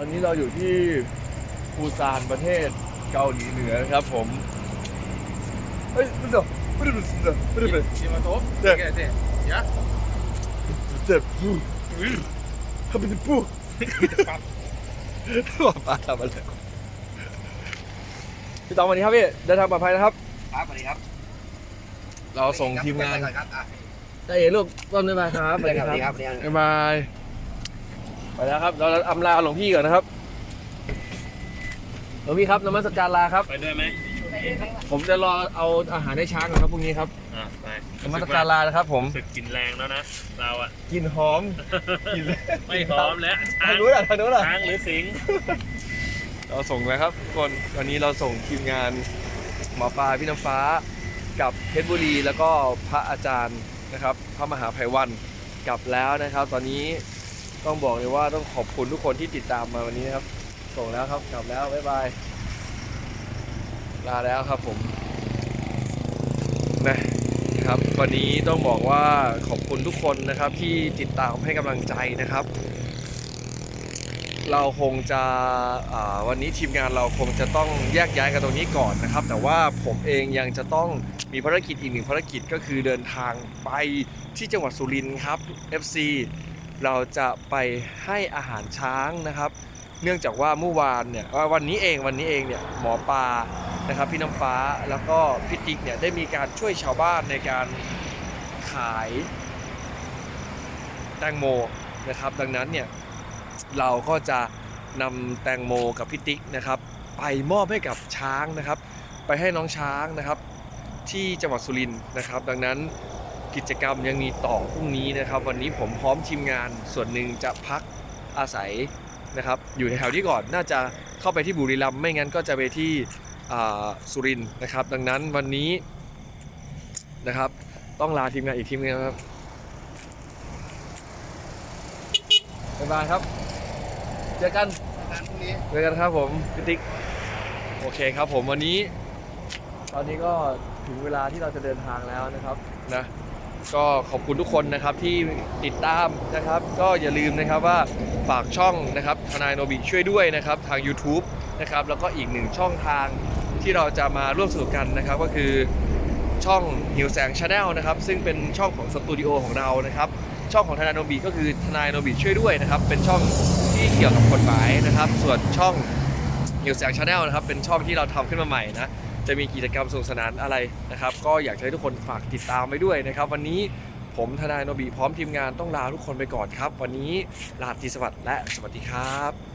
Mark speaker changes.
Speaker 1: อนนี้เราอยู่ที่ปูซานประเทศเกาหลีเหนือครับผม เฮ้ยไม่เดี๋ยวไม่ได้ไม่ได้ไม่ได้ไม่ได้
Speaker 2: Siamo top?
Speaker 1: Sì.
Speaker 2: Che te? Ja?
Speaker 1: เจ็บปูทำเป็นปูว่าป้าทำอะไรพี่ตองวันนี้ครับพี่เดินทางปลอดภัยนะครับ
Speaker 2: ครับสวัสดีครับ
Speaker 1: เราส่งทีมงาน
Speaker 2: ได้
Speaker 1: เห็นลูกต้นได้ไหมครับ
Speaker 2: สวัสดีครับสวัสดีครับสวัสดีครับ
Speaker 1: บ๊ายบาย แล้วครับ เราอำลาหลวงพี่ก่อนนะครับ หลวงพี่ครับนมัสการลาครับ
Speaker 3: ไปด้วยไหม
Speaker 1: ผมจะรอเอาอาหารให้ช้างก่อนครับพรุ่งนี้ครับ
Speaker 3: อะไป
Speaker 1: นมัสการลานะครับ ผม
Speaker 3: รู้สึกกินแรงแล้วนะ เราอะ
Speaker 1: กลินหอมกลิน
Speaker 3: ไม่พร้อมแล้ว
Speaker 1: ทางนู้นอะทางนู้นอะ
Speaker 3: ช้างหรือสิงห์
Speaker 1: เราส่งแล้วครับทุกคนวันนี้เราส่งทีมงานหมอปลาพี่น้ำฟ้ากับเพชรบุรี แล้วก็พระอาจารย์นะครับ พระมหาภัยวันกลับแล้วนะครับ ตอนนี้ ต้องบอกเลยว่าต้องขอบคุณทุกคนที่ติดตามมาวันนี้นะครับ ส่งแล้วครับกลับแล้วบ๊ายบายลาแล้วครับผมนะครับวันนี้ต้องบอกว่าขอบคุณทุกคนนะครับที่ติดตามให้กำลังใจนะครับ เราคงจะวันนี้ทีมงานเราคงจะต้องแยกย้ายกันตรงนี้ก่อนนะครับ แต่ว่าผมเองยังจะต้องมีภารกิจอีกหนึ่งภารกิจก็คือเดินทางไปที่จังหวัดสุรินทร์ครับ FC เราจะไปให้อาหารช้างนะครับ เนื่องจากว่าเมื่อวานเนี่ยว่าวันนี้เองวันนี้เองเนี่ยหมอปลานะครับพี่น้ำฟ้าแล้วก็พี่ติ๊กเนี่ยได้มีการช่วยชาวบ้านในการขายแตงโมนะครับ ดังนั้นเนี่ยเราก็จะนำแตงโมกับพี่ติ๊กนะครับ ไปมอบให้กับช้างนะครับ ไปให้น้องช้างนะครับ ที่จังหวัดสุรินทร์นะครับ ดังนั้น กิจกรรมยังมีต่อพรุ่งนี้นะครับ วันนี้ผมพร้อมทีมงานส่วนหนึ่งจะพักอาศัยนะครับ อยู่แถวนี้ก่อนน่าจะเข้าไปที่บุรีรัมย์ไม่งั้นก็จะไปที่สุรินทร์นะครับ ดังนั้นวันนี้นะครับ ต้องลาทีมงานอีกทีมงานครับบ๊ายบายครับ เจอกัน
Speaker 2: พรุ่งนี้
Speaker 1: เจอกันครับผมพี่ติ๊กโอเคครับผมวันนี้ ตอนนี้ก็ถึงเวลาที่เราจะเดินทางแล้วนะครับนะ ก็ขอบคุณทุกคนนะครับที่ติดตามนะครับ ก็อย่าลืมนะครับว่าฝากช่องนะครับทนายโนบิช่วยด้วยนะครับทาง YouTube นะครับแล้วก็อีกหนึ่งช่องทางที่เราจะมาร่วมสนุกกันนะครับ ก็คือช่องหิวแสงชาแนลนะครับซึ่งเป็นช่องของสตูดิโอของเรานะครับ ช่องของทนายโนบิก็คือทนายโนบิช่วยด้วยนะครับ เป็นช่องที่เกี่ยวกับกฎหมายนะครับ ส่วนช่องหิวแสงชาแนลนะครับเป็นช่องที่เราทำขึ้นมาใหม่นะ จะมีกิจกรรมสนุกสนานอะไรนะครับ ก็อยากให้ทุกคนฝากติดตามไปด้วยนะครับ วันนี้ผมทนายโนบีพร้อมทีมงานต้องลาทุกคนไปก่อนครับ วันนี้ลาทีสวัสดิ์และสวัสดีครับ